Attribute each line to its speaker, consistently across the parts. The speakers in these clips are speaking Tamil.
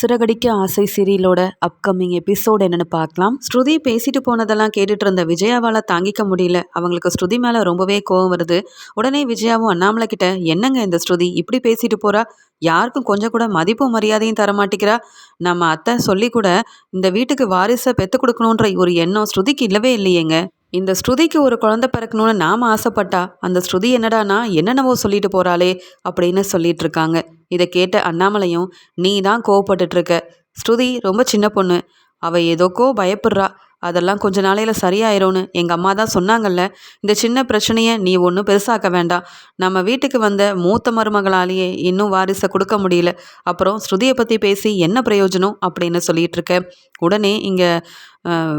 Speaker 1: சிறகடிக்க ஆசை சீரியலோட அப்கமிங் எபிசோட் என்னன்னு பார்க்கலாம். ஸ்ருதி பேசிட்டு போனதெல்லாம் கேட்டுட்டு இருந்த விஜயாவால் தாங்கிக்க முடியல. அவங்களுக்கு ஸ்ருதி மேலே ரொம்பவே கோவம் வருது. உடனே விஜயாவும் அண்ணாமலை கிட்ட என்னங்க இந்த ஸ்ருதி? இப்படி பேசிட்டு போறா? யாருக்கும் கொஞ்சம் கூட மதிப்பும் மரியாதையும் தர மாட்டேங்கிறா? நம்ம அத்தை சொல்லி கூட இந்த வீட்டுக்கு வாரிசை பெற்று கொடுக்கணுன்ற ஒரு எண்ணம் ஸ்ருதிக்கு இல்லவே இல்லையேங்க. இந்த ஸ்ருதிக்கு ஒரு குழந்தை பிறக்கணும்னு நாம் ஆசைப்பட்டா அந்த ஸ்ருதி என்னடானா என்னென்னவோ சொல்லிட்டு போகிறாளே அப்படின்னு சொல்லிட்டு இருக்காங்க. இதை கேட்ட அண்ணாமலையும் நீ தான் கோவப்பட்டுட்ருக்க ஸ்ருதி ரொம்ப சின்ன பொண்ணு. அவள் ஏதோக்கோ பயப்படுறா. அதெல்லாம் கொஞ்ச நாளையில் சரியாயிரும்னு எங்கள் அம்மா தான் சொன்னாங்கல்ல. இந்த சின்ன பிரச்சனையை நீ ஒன்றும் பெருசாக்க வேண்டாம். நம்ம வீட்டுக்கு வந்த மூத்த மருமகளாலேயே இன்னும் வாரிசை கொடுக்க முடியல. அப்புறம் ஸ்ருதியை பற்றி பேசி என்ன பிரயோஜனம் அப்படின்னு சொல்லிட்டு இருக்க. உடனே இங்கே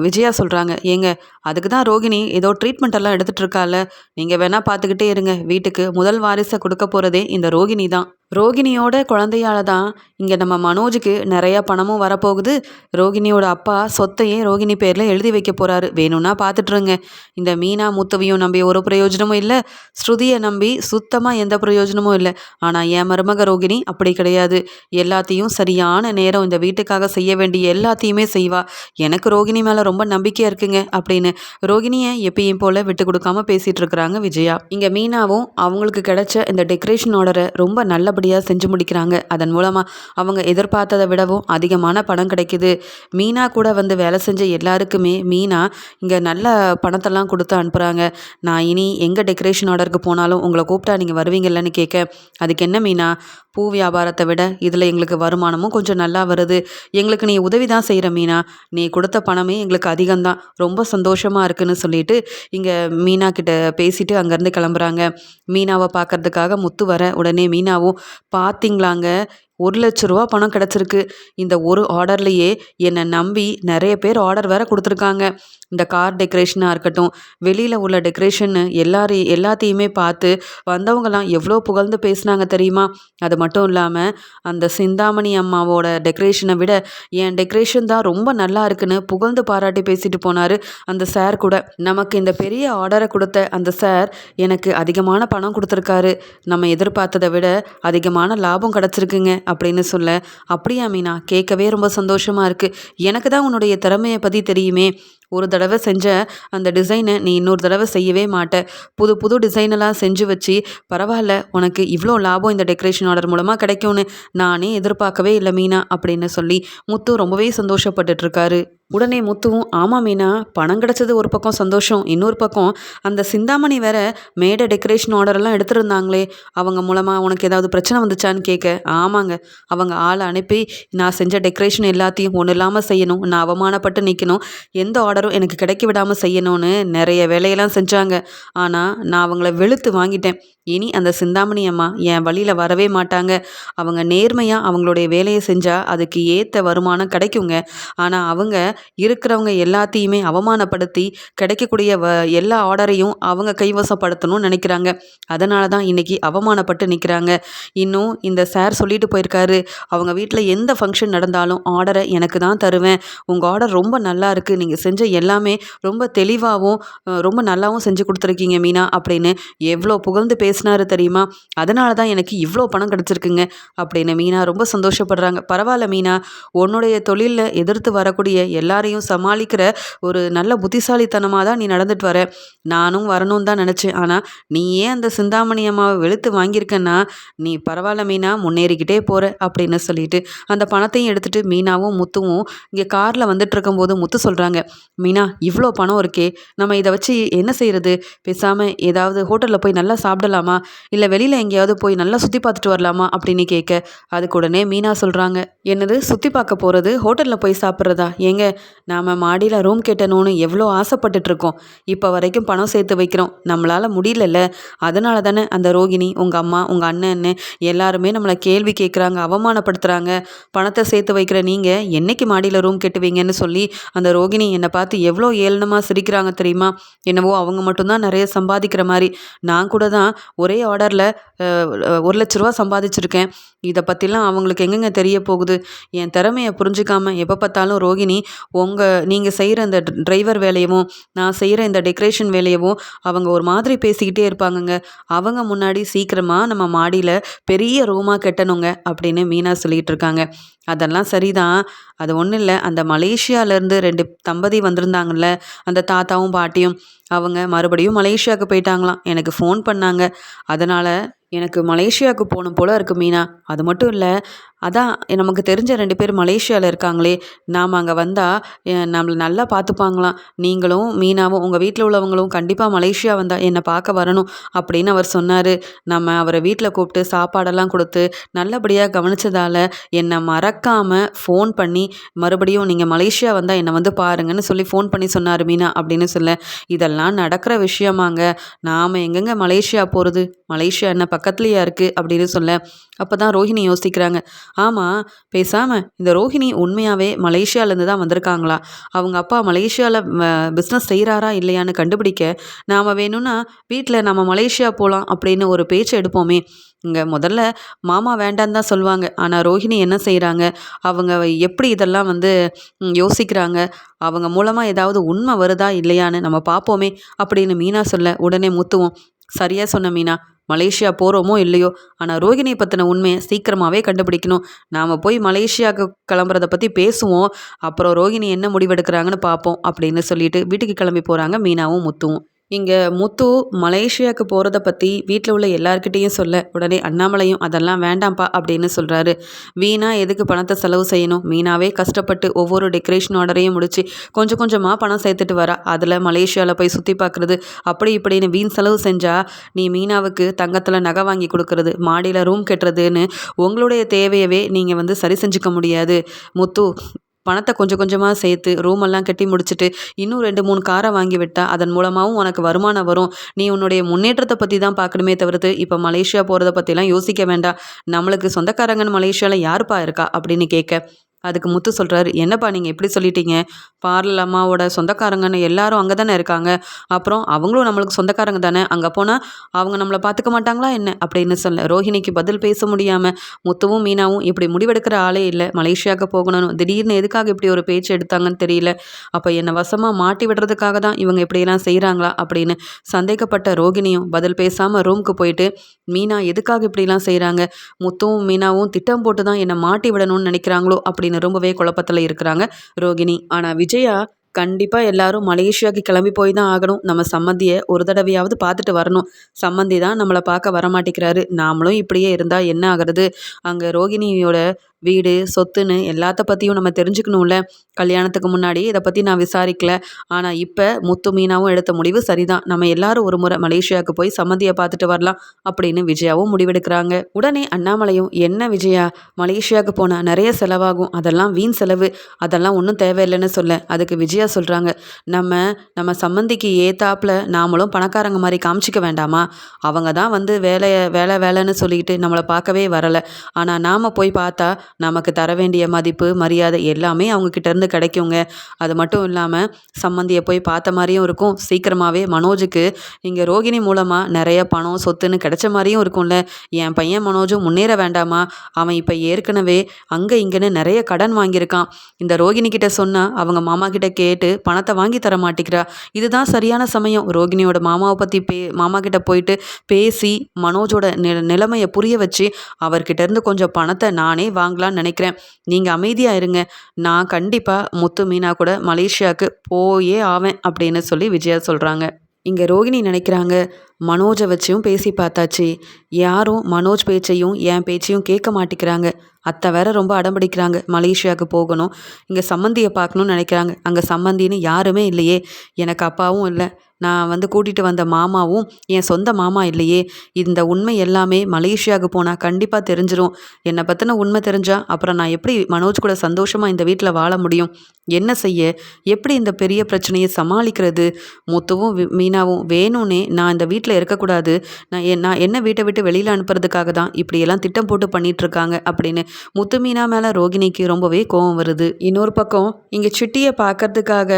Speaker 1: விஜயா சொல்கிறாங்க ஏங்க அதுக்கு தான் ரோகிணி ஏதோ ட்ரீட்மெண்ட் எல்லாம் எடுத்துகிட்டு இருக்கால. நீங்கள் வேணால் பார்த்துக்கிட்டே இருங்க. வீட்டுக்கு முதல் வாரிசை கொடுக்க போகிறதே இந்த ரோகிணி தான். ரோகிணியோட குழந்தையால தான் இங்கே நம்ம மனோஜுக்கு நிறையா பணமும் வரப்போகுது. ரோகிணியோட அப்பா சொத்தையே ரோகிணி பேரில் எழுதி வைக்க போகிறாரு வேணும்னா பார்த்துட்ருங்க இந்த மீனா முத்தவியும் நம்பி ஒரு பிரயோஜனமும் இல்லை. ஸ்ருதியை நம்பி சுத்தமாக எந்த பிரயோஜனமும் இல்லை. ஆனால் என் மருமக ரோகிணி அப்படி கிடையாது. எல்லாத்தையும் சரியான நேரம் இந்த வீட்டுக்காக செய்ய வேண்டிய எல்லாத்தையுமே செய்வா. எனக்கு ரோகிணி மேலே ரொம்ப நம்பிக்கையாக இருக்குங்க அப்படின்னு ரோகிணியை எப்பயும் போல் விட்டு கொடுக்காம பேசிகிட்டு இருக்கிறாங்க விஜயா. இங்கே மீனாவும் அவங்களுக்கு கிடைச்ச இந்த டெக்கரேஷன் ஆர்டரை ரொம்ப நல்லபடியாக செஞ்சு முடிக்கிறாங்க. அதன் மூலமாக அவங்க எதிர்பார்த்ததை விடவும் அதிகமான பணம் கிடைக்குது. மீனா கூட வந்து வேலை செஞ்ச எல்லாருக்குமே மீனா இங்கே நல்ல பணத்தெல்லாம் கொடுத்து அனுப்புகிறாங்க நான் இனி எங்கே டெக்கரேஷன் ஆர்டருக்கு போனாலும் உங்களை கூப்பிட்டா நீங்கள் வருவீங்கல்லன்னு கேட்க அதுக்கு என்ன மீனா? பூ வியாபாரத்தை விட இதில் எங்களுக்கு வருமானமும் கொஞ்சம் நல்லா வருது. எங்களுக்கு நீ உதவி தான் செய்கிற மீனா. நீ கொடுத்த பணமே எங்களுக்கு அதிகம்தான். ரொம்ப சந்தோஷமாக இருக்குன்னு சொல்லிட்டு இங்கே மீனா கிட்ட பேசிட்டு அங்கேருந்து கிளம்புறாங்க. மீனாவை பார்க்கறதுக்காக முத்து வர உடனே மீனாவும் பார்த்தீங்களாங்க ஒரு லட்ச ரூபா பணம் கிடச்சிருக்கு. இந்த ஒரு ஆர்டர்லையே என்னை நம்பி நிறைய பேர் ஆர்டர் வேற கொடுத்துருக்காங்க. இந்த கார் டெக்கரேஷனாக இருக்கட்டும் வெளியில் உள்ள டெக்கரேஷன்னு எல்லாரையும் எல்லாத்தையுமே பார்த்து வந்தவங்கலாம் எவ்வளோ புகழ்ந்து பேசுனாங்க தெரியுமா? அது மட்டும் இல்லாமல் அந்த சிந்தாமணி அம்மாவோட டெக்கரேஷனை விட என் டெக்கரேஷன் தான் ரொம்ப நல்லா இருக்குன்னு புகழ்ந்து பாராட்டி பேசிட்டு போனார் அந்த சார் கூட. நமக்கு இந்த பெரிய ஆர்டரை கொடுத்த அந்த சார் எனக்கு அதிகமான பணம் கொடுத்துருக்காரு. நம்ம எதிர்பார்த்ததை விட அதிகமான லாபம் கிடச்சிருக்குங்க அப்படின்னு சொல்ல அப்படியா மீனா கேட்கவே ரொம்ப சந்தோஷமாக இருக்குது எனக்கு தான் உன்னுடைய திறமையை பற்றி தெரியுமே. ஒரு தடவை செஞ்ச அந்த டிசைனை நீ இன்னொரு தடவை செய்யவே மாட்டேன் புது புது டிசைனெல்லாம் செஞ்சு வச்சு பரவாயில்ல உனக்கு இவ்வளோ லாபம் இந்த டெக்கரேஷன் ஆர்டர் மூலமாக கிடைக்கும்னு நானே எதிர்பார்க்கவே இல்லை மீனா அப்படின்னு சொல்லி முத்து ரொம்பவே சந்தோஷப்பட்டுட்ருக்காரு உடனே முத்துவும் ஆமாம் மீனா பணம் கிடச்சது ஒரு பக்கம் சந்தோஷம் இன்னொரு பக்கம் அந்த சிந்தாமணி வேற மேடை டெக்கரேஷன் ஆர்டரெல்லாம் எடுத்துருந்தாங்களே அவங்க மூலமாக உனக்கு ஏதாவது பிரச்சனை வந்துச்சான்னு கேட்க ஆமாங்க அவங்க ஆளை அனுப்பி நான் செஞ்ச டெக்கரேஷன் எல்லாத்தையும் ஒன்றும் இல்லாமல் செய்யணும் நான் அவமானப்பட்டு நிற்கணும் எந்த ஆர்டரும் எனக்கு கிடைக்க விடாமல் செய்யணும்னு நிறைய வேலையெல்லாம் செஞ்சாங்க. ஆனால் நான் அவங்கள வெளுத்து வாங்கிட்டேன். இனி அந்த சிந்தாமணி அம்மா என் வழியில் வரவே மாட்டாங்க. அவங்க நேர்மையாக அவங்களுடைய வேலையை செஞ்சால் அதுக்கு ஏற்ற வருமானம் கிடைக்குங்க. ஆனால் அவங்க இருக்கிறவங்க எல்லாத்தையுமே அவமானப்படுத்தி கிடைக்கக்கூடிய வ எல்லா ஆர்டரையும் அவங்க கைவசப்படுத்தணும்னு நினைக்கிறாங்க. அதனால தான் இன்றைக்கி அவமானப்பட்டு நிற்கிறாங்க இன்னும் இந்த சார் சொல்லிட்டு போயிருக்காரு அவங்க வீட்டில் எந்த ஃபங்க்ஷன் நடந்தாலும் ஆர்டரை எனக்கு தான் தருவேன். உங்கள் ஆர்டர் ரொம்ப நல்லா இருக்குது நீங்கள் செஞ்ச எல்லாமே ரொம்ப தெளிவாகவும் ரொம்ப நல்லாவும் செஞ்சு கொடுத்துருக்கீங்க மீனா அப்படின்னு எவ்வளோ புகழ்ந்து பேசினாரு தெரியுமா? அதனால தான் எனக்கு இவ்வளோ பணம் கிடச்சிருக்குங்க அப்படின்னு மீனா ரொம்ப சந்தோஷப்படுறாங்க. பரவாயில்ல மீனா உன்னுடைய தொழிலில் எதிர்த்து வரக்கூடிய எல்லாரையும் சமாளிக்கிற ஒரு நல்ல புத்திசாலித்தனமாக தான் நீ நடந்துட்டு வர. நானும் வரணும்னு தான் நினச்சேன். ஆனால் நீ ஏன் அந்த சிந்தாமணி அம்மாவை வெளுத்து வாங்கியிருக்கன்னா நீ பரவாயில்ல மீனா முன்னேறிக்கிட்டே போகிற அப்படின்னு சொல்லிட்டு அந்த பணத்தையும் எடுத்துகிட்டு மீனாவும் முத்துவும் இங்கே காரில் வந்துட்டு இருக்கும்போது முத்து சொல்கிறாங்க மீனா இவ்வளோ பணம் இருக்கே நம்ம இதை வச்சு என்ன செய்கிறது பேசாமல் ஏதாவது ஹோட்டலில் போய் நல்லா சாப்பிடலாம்? இல்லை வெளியில் எங்கேயாவது போய் நல்லா சுற்றி பார்த்துட்டு வரலாமா? அப்படின்னு கேட்க அதுக்கு உடனே மீனா சொல்கிறாங்க என்னது சுற்றி பார்க்க போகிறது ஹோட்டலில் போய் சாப்பிட்றதா? ஏங்க நாம் மாடியில் ரூம் கேட்டணும்னு எவ்வளோ ஆசைப்பட்டுட்ருக்கோம் இப்போ வரைக்கும் பணம் சேர்த்து வைக்கிறோம். நம்மளால் முடியலல்ல. அதனால தானே அந்த ரோகிணி உங்கள் அம்மா உங்கள் அண்ணன் எல்லாருமே நம்மளை கேள்வி கேட்குறாங்க அவமானப்படுத்துகிறாங்க பணத்தை சேர்த்து வைக்கிற நீங்கள் என்னைக்கு மாடியில் ரூம் கெட்டுவீங்கன்னு சொல்லி அந்த ரோகிணி என்னை பார்த்து பார்த்து எவ்வளோ ஏளனமாக சிரிக்கிறாங்க தெரியுமா? என்னவோ அவங்க மட்டும்தான் நிறைய சம்பாதிக்கிற மாதிரி. நான் கூட தான் ஒரே ஆர்டரில் ஒரு லட்ச ரூபா சம்பாதிச்சிருக்கேன். இதை பற்றிலாம் அவங்களுக்கு எங்கெங்க தெரிய போகுது? என் திறமையை புரிஞ்சுக்காம எப்போ பார்த்தாலும் ரோகிணி உங்கள் நீங்கள் செய்கிற இந்த டிரைவர் வேலையவும் நான் செய்கிற இந்த டெக்கரேஷன் வேலையவும் அவங்க ஒரு மாதிரி பேசிக்கிட்டே இருப்பாங்கங்க. அவங்க முன்னாடி சீக்கிரமாக நம்ம மாடியில் பெரிய ரூமாக கட்டணுங்க அப்படின்னு மீனா சொல்லிகிட்டு இருக்காங்க. அதெல்லாம் சரிதான். அது ஒன்றும் இல்லை. அந்த மலேசியாவிலேருந்து ரெண்டு தம்பதி வந்திருந்தாங்கல்ல அந்த தாத்தாவும் பாட்டியும் அவங்க மறுபடியும் மலேசியாவுக்கு போயிட்டாங்களாம். எனக்கு ஃபோன் பண்ணாங்க. அதனால் எனக்கு மலேசியாவுக்கு போகணும் போல் இருக்குது மீனா. அது மட்டும் இல்லை அதான் நமக்கு தெரிஞ்ச ரெண்டு பேர் மலேசியாவில் இருக்காங்களே நாம் அங்கே வந்தால் நம்மளை நல்லா பார்த்துப்பாங்களாம் நீங்களும் மீனாவும் உங்கள் வீட்டில் உள்ளவங்களும் கண்டிப்பாக மலேசியா வந்தால் என்னை பார்க்க வரணும் அப்படின்னு அவர் சொன்னார். நம்ம அவரை வீட்டில் கூப்பிட்டு சாப்பாடெல்லாம் கொடுத்து நல்லபடியாக கவனித்ததால் என்னை மறக்காமல் ஃபோன் பண்ணி மறுபடியும் நீங்கள் மலேசியா வந்தால் என்னை வந்து பாருங்கன்னு சொல்லி ஃபோன் பண்ணி சொன்னார் மீனா அப்படின்னு சொல்ல. இதெல்லாம் நடக்கிற விஷயமாங்க. நாம் எங்கெங்கே மலேசியா போகிறது மலேசியா என்ன பக்கத்துலேயா இருக்குது அப்படின்னு சொல்ல. அப்போ தான் ரோஹிணி யோசிக்கிறாங்க. ஆமாம் பேசாமல் இந்த ரோஹிணி உண்மையாகவே மலேசியாவிலேருந்து தான் வந்திருக்காங்களா? அவங்க அப்பா மலேசியாவில் பிஸ்னஸ் செய்கிறாரா இல்லையான்னு கண்டுபிடிக்க நாம் வேணும்னா வீட்டில் நம்ம மலேசியா போகலாம் அப்படின்னு ஒரு பேச்சு எடுப்போமே. இங்கே முதல்ல மாமா வேண்டான்னு தான் சொல்லுவாங்க. ஆனால் ரோஹிணி என்ன செய்கிறாங்க அவங்க எப்படி இதெல்லாம் வந்து யோசிக்கிறாங்க? அவங்க மூலமாக ஏதாவது உண்மை வருதா இல்லையான்னு நம்ம பார்ப்போமே அப்படின்னு மீனா சொல்ல உடனே முத்துவோம். சரியாக சொன்ன மீனா. மலேசியா போகிறோமோ இல்லையோ? ஆனால் ரோகிணியை பற்றின உண்மையை சீக்கிரமாகவே கண்டுபிடிக்கணும். நாம் போய் மலேசியாவுக்கு கிளம்புறத பற்றி பேசுவோம். அப்புறம் ரோகிணி என்ன முடிவெடுக்கிறாங்கன்னு பார்ப்போம் அப்படின்னு சொல்லிட்டு வீட்டுக்கு கிளம்பி போகிறாங்க மீனாவும் முத்துவும். இங்கே முத்து மலேசியாவுக்கு போகிறத பற்றி வீட்டில் உள்ள எல்லாருக்கிட்டேயும் சொல்ல. உடனே அண்ணாமலையும் அதெல்லாம் வேண்டாம்ப்பா அப்படின்னு சொல்கிறாரு வீணா எதுக்கு பணத்தை செலவு செய்யணும்? மீனாவே கஷ்டப்பட்டு ஒவ்வொரு டெக்கரேஷன் ஆர்டரையும் முடிச்சு கொஞ்சம் கொஞ்சமாக பணம் சேர்த்துட்டு வரா. அதில் மலேசியாவில் போய் சுற்றி பார்க்குறது அப்படி இப்படின்னு வீண் செலவு செஞ்சால் நீ மீனாவுக்கு தங்கத்தில் நகை வாங்கி கொடுக்கறது மாடியில் ரூம் கட்டுறதுன்னு உங்களுடைய தேவையவே நீங்கள் வந்து சரி செஞ்சுக்க முடியாது. முத்து பணத்தை கொஞ்சம் கொஞ்சமாக சேர்த்து ரூமெல்லாம் கட்டி முடிச்சுட்டு இன்னும் ரெண்டு மூணு காரை வாங்கி விட்டால் அதன் மூலமாகவும் உனக்கு வருமானம் வரும். நீ உன்னுடைய முன்னேற்றத்தை பற்றி தான் பார்க்கணுமே தவிர்த்து இப்போ மலேசியா போகிறத பற்றிலாம் யோசிக்க வேண்டாம். நம்மளுக்கு சொந்தக்காரங்கன்னு மலேசியாவில் யாருப்பா இருக்கா? அப்படின்னு கேட்க அதுக்கு முத்து சொல்கிறாரு என்னப்பா நீங்கள் எப்படி சொல்லிட்டீங்க? பார்லல் அம்மாவோட சொந்தக்காரங்கன்னு எல்லாரும் அங்கே தானே இருக்காங்க. அப்புறம் அவங்களும் நம்மளுக்கு சொந்தக்காரங்க தானே. அங்கே போனால் அவங்க நம்மளை பார்த்துக்க மாட்டாங்களா என்ன? அப்படின்னு சொல்ல ரோஹிணிக்கு பதில் பேச முடியாமல் முத்துவும் மீனாவும் இப்படி முடிவெடுக்கிற ஆளே இல்லை. மலேசியாவுக்கு போகணும். திடீர்னு எதுக்காக இப்படி ஒரு பேச்சு எடுத்தாங்கன்னு தெரியல. அப்போ என்னை வசமாக மாட்டி விடுறதுக்காக தான் இவங்க இப்படியெல்லாம் செய்கிறாங்களா அப்படின்னு சந்தேகப்பட்ட ரோகிணியும் பதில் பேசாமல் ரூமுக்கு போயிட்டு மீனா எதுக்காக இப்படிலாம் செய்கிறாங்க முத்துவும் மீனாவும் திட்டம் போட்டு தான் என்னை மாட்டி விடணும்னு நினைக்கிறாங்களோ? அப்படின்னு ரொம்பவே குழப்பத்தில் இருக்கிறாங்க ரோகிணி. ஆனால் விஜயா கண்டிப்பாக எல்லாரும் மலேசியாவுக்கு கிளம்பி போய் தான் ஆகணும். நம்ம சம்மந்தியை ஒரு தடவையாவது பார்த்துட்டு வரணும். சம்மந்தி தான் நம்மளை பார்க்க வரமாட்டேங்கிறாரு. நாமளும் இப்படியே இருந்தால் என்ன ஆகிறது? அங்கே ரோகிணியோட வீடு சொத்துன்னு எல்லாத்த பற்றியும் நம்ம தெரிஞ்சுக்கணும்ல. கல்யாணத்துக்கு முன்னாடி இதை பற்றி நான் விசாரிக்கல. ஆனால் இப்போ முத்து மீனாவும் எடுத்த முடிவு சரிதான். நம்ம எல்லாரும் ஒரு முறை மலேசியாவுக்கு போய் சம்மந்தியை பார்த்துட்டு வரலாம் அப்படின்னு விஜயாவும் முடிவெடுக்கிறாங்க. உடனே அண்ணாமலையும் என்ன விஜயா? மலேசியாவுக்கு போனால் நிறைய செலவாகும். அதெல்லாம் வீண் செலவு. அதெல்லாம் ஒன்றும் தேவையில்லைன்னு சொல்ல. அதுக்கு விஜயா சொல்கிறாங்க நம்ம நம்ம சம்மந்திக்கு ஏத்தாப்பில் நாமளும் பணக்காரங்க மாதிரி காமிச்சிக்க வேண்டாமா? அவங்க தான் வந்து வேலையை வேலை வேலைன்னு சொல்லிக்கிட்டு நம்மளை பார்க்கவே வரலை. ஆனால் நாம் போய் பார்த்தா நமக்கு தர வேண்டிய மதிப்பு மரியாதை எல்லாமே அவங்கக்கிட்டேருந்து கிடைக்குங்க. அது மட்டும் இல்லாமல் சம்மந்தியை போய் பார்த்த மாதிரியும் இருக்கும். சீக்கிரமாகவே மனோஜுக்கு இங்கே ரோகிணி மூலமாக நிறைய பணம் சொத்துன்னு கிடைச்ச மாதிரியும் இருக்கும்ல. என் பையன் மனோஜும் முன்னேற வேண்டாமா? அவன் இப்போ ஏற்கனவே அங்கே இங்கேன்னு நிறைய கடன் வாங்கியிருக்கான். இந்த ரோகிணி கிட்ட சொன்னால் அவங்க மாமா கிட்ட கேட்டு பணத்தை வாங்கி தர மாட்டேங்கிறா. இதுதான் சரியான சமயம். ரோகிணியோட மாமாவை பற்றி பே மாமா கிட்ட போயிட்டு பேசி மனோஜோட நில நிலைமையை புரிய வச்சு அவர்கிட்ட இருந்து கொஞ்சம் பணத்தை நானே வாங்கலாம். வாங்கலான்னு நினைக்கிறேன். நீங்கள் அமைதியாக இருங்க. நான் கண்டிப்பாக முத்து மீனா கூட மலேசியாவுக்கு போயே ஆவேன் அப்படின்னு சொல்லி விஜயா சொல்கிறாங்க இங்கே ரோகிணி நினைக்கிறாங்க மனோஜை வச்சும் பேசி பார்த்தாச்சு. யாரும் மனோஜ் பேச்சையும் என் பேச்சையும் கேட்க மாட்டேங்கிறாங்க அத்தை வேற ரொம்ப அடம்பிடிக்கிறாங்க. மலேசியாவுக்கு போகணும். இங்கே சம்மந்தியை பார்க்கணுன்னு நினைக்கிறாங்க. அங்கே சம்மந்தின்னு யாருமே இல்லையே. எனக்கு அப்பாவும் இல்லை. நான் வந்து கூட்டிகிட்டு வந்த மாமாவும் என் சொந்த மாமா இல்லையே. இந்த உண்மை எல்லாமே மலேசியாவுக்கு போனால் கண்டிப்பாக தெரிஞ்சிடும் என்னை பற்றின உண்மை தெரிஞ்சால் அப்புறம் நான் எப்படி மனோஜ் கூட சந்தோஷமாக இந்த வீட்டில் வாழ முடியும்? என்ன செய்ய? எப்படி இந்த பெரிய பிரச்சனையை சமாளிக்கிறது? முத்துவும் மீனாவும் வேணும்னே நான் இந்த வீட்டில் இருக்கக்கூடாது. நான் நான் என்ன வீட்டை விட்டு வெளியில் அனுப்புறதுக்காக தான் இப்படியெல்லாம் திட்டம் போட்டு பண்ணிகிட்ருக்காங்க அப்படின்னு முத்துமீனா மேலே ரோகிணிக்கு ரொம்பவே கோவம் வருது. இன்னொரு பக்கம் இங்கே சிட்டியை பார்க்கறதுக்காக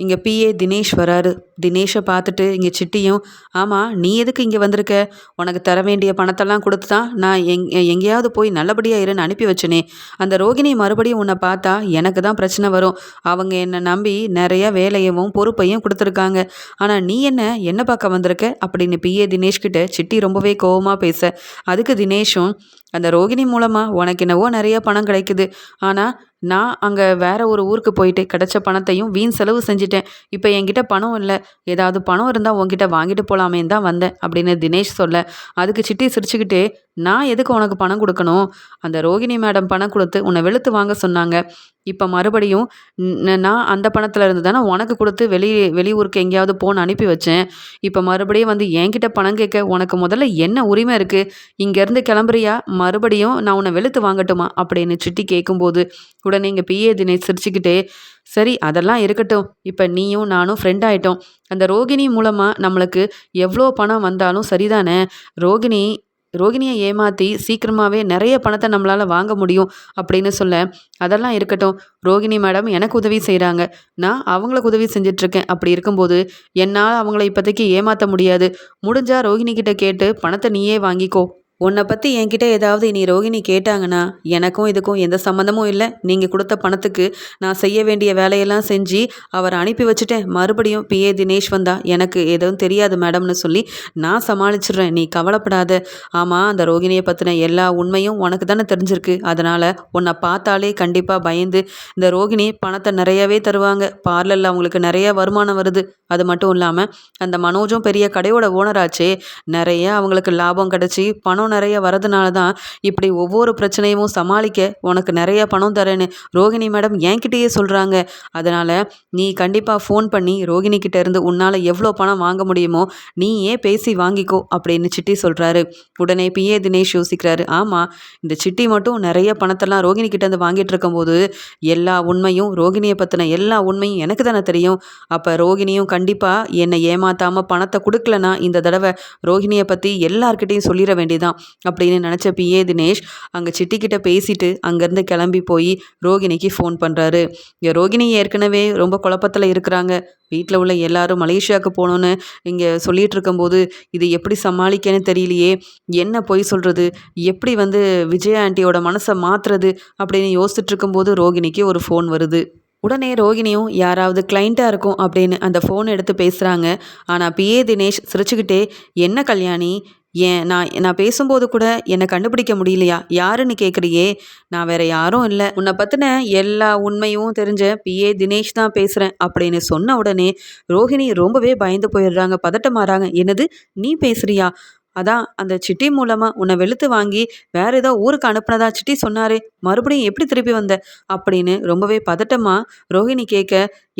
Speaker 1: இங்கே பிஏ தினேஷ் வராரு. தினேஷை பார்த்துட்டு இங்கே சிட்டியும் ஆமாம் நீ எதுக்கு இங்கே வந்திருக்க? உனக்கு தர வேண்டிய பணத்தெல்லாம் கொடுத்து தான் நான் எங் எங்கேயாவது போய் நல்லபடியாக இருன்னு அனுப்பி வச்சனே. அந்த ரோகிணி மறுபடியும் உன்னை பார்த்தா எனக்கு தான் பிரச்சனை வரும். அவங்க என்னை நம்பி நிறைய வேலையவும் பொறுப்பையும் கொடுத்துருக்காங்க. ஆனால் நீ என்ன என்ன பார்க்க வந்திருக்க? அப்படின்னு பிஏ தினேஷ்கிட்ட சிட்டி ரொம்பவே கோவமாக பேச. அதுக்கு தினேஷும் அந்த ரோகிணி மூலமாக உனக்கு என்னவோ நிறைய பணம் கிடைக்குது. ஆனால் நான் அங்கே வேற ஒரு ஊருக்கு போயிட்டு கிடைச்ச பணத்தையும் வீண் செலவு செஞ்சுட்டேன். இப்போ என்கிட்ட பணம் இல்லை. ஏதாவது பணம் இருந்தால் உன்கிட்ட வாங்கிட்டு போகலாமேன்னு தான் வந்தேன் அப்படின்னு தினேஷ் சொல்ல. அதுக்கு சிட்டி சிரிச்சுக்கிட்டே நான் எதுக்கு உனக்கு பணம் கொடுக்கணும்? அந்த ரோகிணி மேடம் பணம் கொடுத்து உன்னை வெளுத்து வாங்க சொன்னாங்க. இப்போ மறுபடியும் நான் அந்த பணத்தில் இருந்து தானே உனக்கு கொடுத்து வெளி வெளியூருக்கு எங்கேயாவது போன்னு அனுப்பி வச்சேன். இப்போ மறுபடியும் வந்து என்கிட்ட பணம் கேட்க உனக்கு முதல்ல என்ன உரிமை இருக்குது இங்கேருந்து கிளம்புறியா? மறுபடியும் நான் உன்னை வெளுத்து வாங்கட்டுமா? அப்படின்னு சிட்டி கேட்கும்போது உடனே இங்கே பிஏ தினேஷ் சிரிச்சுக்கிட்டே சரி அதெல்லாம் இருக்கட்டும். இப்போ நீயும் நானும் ஃப்ரெண்ட் ஆகிட்டோம் அந்த ரோகிணி மூலமாக நம்மளுக்கு எவ்வளோ பணம் வந்தாலும் சரிதானே? ரோகிணி ரோகிணியை ஏமாற்றி சீக்கிரமாகவே நிறைய பணத்தை நம்மளால் வாங்க முடியும் அப்படின்னு சொல்ல அதெல்லாம் இருக்கட்டும். ரோகிணி மேடம் எனக்கு உதவி செய்கிறாங்க நான் அவங்களுக்கு உதவி செஞ்சிட்ருக்கேன். அப்படி இருக்கும்போது என்னால் அவங்கள இப்போதைக்கு ஏமாற்ற முடியாது. முடிஞ்சால் ரோகிணி கிட்ட கேட்டு பணத்தை நீயே வாங்கிக்கோ. உன்னை பற்றி என்கிட்ட ஏதாவது இனி ரோகிணி கேட்டாங்கன்னா எனக்கும் இதுக்கும் எந்த சம்மந்தமும் இல்லை. நீங்கள் கொடுத்த பணத்துக்கு நான் செய்ய வேண்டிய வேலையெல்லாம் செஞ்சு அவரை அனுப்பி வச்சுட்டேன். மறுபடியும் பிஏ தினேஷ் வந்தா. எனக்கு எதுவும் தெரியாது மேடம்னு சொல்லி நான் சமாளிச்சிடுறேன். நீ கவலைப்படாத. ஆமாம் அந்த ரோகிணியை பற்றின எல்லா உண்மையும் உனக்கு தானே தெரிஞ்சிருக்கு. அதனால் உன்னை பார்த்தாலே கண்டிப்பாக பயந்து இந்த ரோகிணி பணத்தை நிறையவே தருவாங்க. பார்லரில் அவங்களுக்கு நிறைய வருமானம் வருது. அது மட்டும் இல்லாமல் அந்த மனோஜும் பெரிய கடையோட ஓனராச்சே நிறைய அவங்களுக்கு லாபம் கிடச்சி பணம் பணம் நிறைய வரதுனால தான் இப்படி ஒவ்வொரு பிரச்சனையும் சமாளிக்க உனக்கு நிறைய பணம் தரேன்னு ரோகிணி மேடம் என்கிட்டயே சொல்கிறாங்க அதனால் நீ கண்டிப்பாக ஃபோன் பண்ணி ரோகிணிக்கிட்ட இருந்து உன்னால் எவ்வளோ பணம் வாங்க முடியுமோ நீ ஏன் பேசி வாங்கிக்கோ அப்படின்னு சிட்டி சொல்கிறாரு உடனே பிஏ தினேஷ் யோசிக்கிறாரு. ஆமாம் இந்த சிட்டி மட்டும் நிறைய பணத்தெல்லாம் ரோகிணி கிட்டேருந்து வாங்கிட்டு இருக்கும்போது எல்லா உண்மையும் ரோகிணியை பற்றின எல்லா உண்மையும் எனக்கு தானே தெரியும். அப்போ ரோகிணியும் கண்டிப்பாக என்னை ஏமாத்தாமல் பணத்தை கொடுக்கலனா இந்த தடவை ரோகிணியை பற்றி எல்லார்கிட்டையும் சொல்லிட வேண்டியதான் அப்படின்னு நினச்ச பிஏ தினேஷ் அங்கே சிட்டிக்கிட்ட பேசிட்டு அங்கேருந்து கிளம்பி போய் ரோகிணிக்கு ஃபோன் பண்ணுறாரு இங்கே ரோகிணி ஏற்கனவே ரொம்ப குழப்பத்தில் இருக்கிறாங்க. வீட்டில் உள்ள எல்லாரும் மலேசியாவுக்கு போகணுன்னு இங்கே சொல்லிகிட்டு இருக்கும்போது இது எப்படி சமாளிக்கன்னு தெரியலையே. என்ன பொய் சொல்கிறது எப்படி வந்து விஜயா ஆண்டியோட மனசை மாற்றுறது அப்படின்னு யோசிச்சுட்டு இருக்கும்போது ரோகிணிக்கு ஒரு ஃபோன் வருது. உடனே ரோகிணியும் யாராவது கிளைண்ட்டாக இருக்கும் அப்படின்னு அந்த ஃபோன் எடுத்து பேசுகிறாங்க ஆனால் பிஏ தினேஷ் சிரிச்சுக்கிட்டே என்ன கல்யாணி? ஏன் நான் நான் பேசும்போது கூட என்னை கண்டுபிடிக்க முடியலையா? யாருன்னு கேட்குறியே நான் வேற யாரும் இல்லை. உன்னை பற்றின எல்லா உண்மையும் தெரிஞ்ச பிஏ தினேஷ் தான் பேசுகிறேன் அப்படின்னு சொன்ன உடனே ரோஹிணி ரொம்பவே பயந்து போயிடுறாங்க. பதட்டமாறாங்க. என்னது? நீ பேசுறியா? அதான் அந்த சிட்டி மூலமாக உன்னை வெளுத்து வாங்கி வேற ஏதோ ஊருக்கு அனுப்புனதா சிட்டி சொன்னாரே மறுபடியும் எப்படி திருப்பி வந்த? அப்படின்னு ரொம்பவே பதட்டமாக ரோஹிணி கேட்க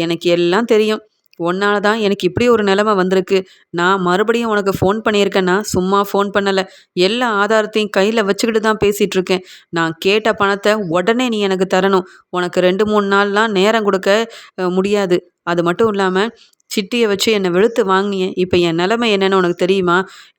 Speaker 1: எனக்கு எல்லாம் தெரியும். உன்னால தான் எனக்கு இப்படி ஒரு நிலைமை வந்திருக்கு. நான் மறுபடியும் உனக்கு ஃபோன் பண்ணியிருக்கேன்னா சும்மா ஃபோன் பண்ணலை. எல்லா ஆதாரத்தையும் கையில் வச்சுக்கிட்டு தான் பேசிகிட்டு இருக்கேன் நான் கேட்ட பணத்தை உடனே நீ எனக்கு தரணும். உனக்கு ரெண்டு மூணு நாள்லாம் நேரம் கொடுக்க முடியாது. அது மட்டும் இல்லாமல் சிட்டியை வச்சு என்னை வெளுத்து வாங்கினேன் இப்போ என் நிலமை என்னென்னு உனக்கு தெரியுமா?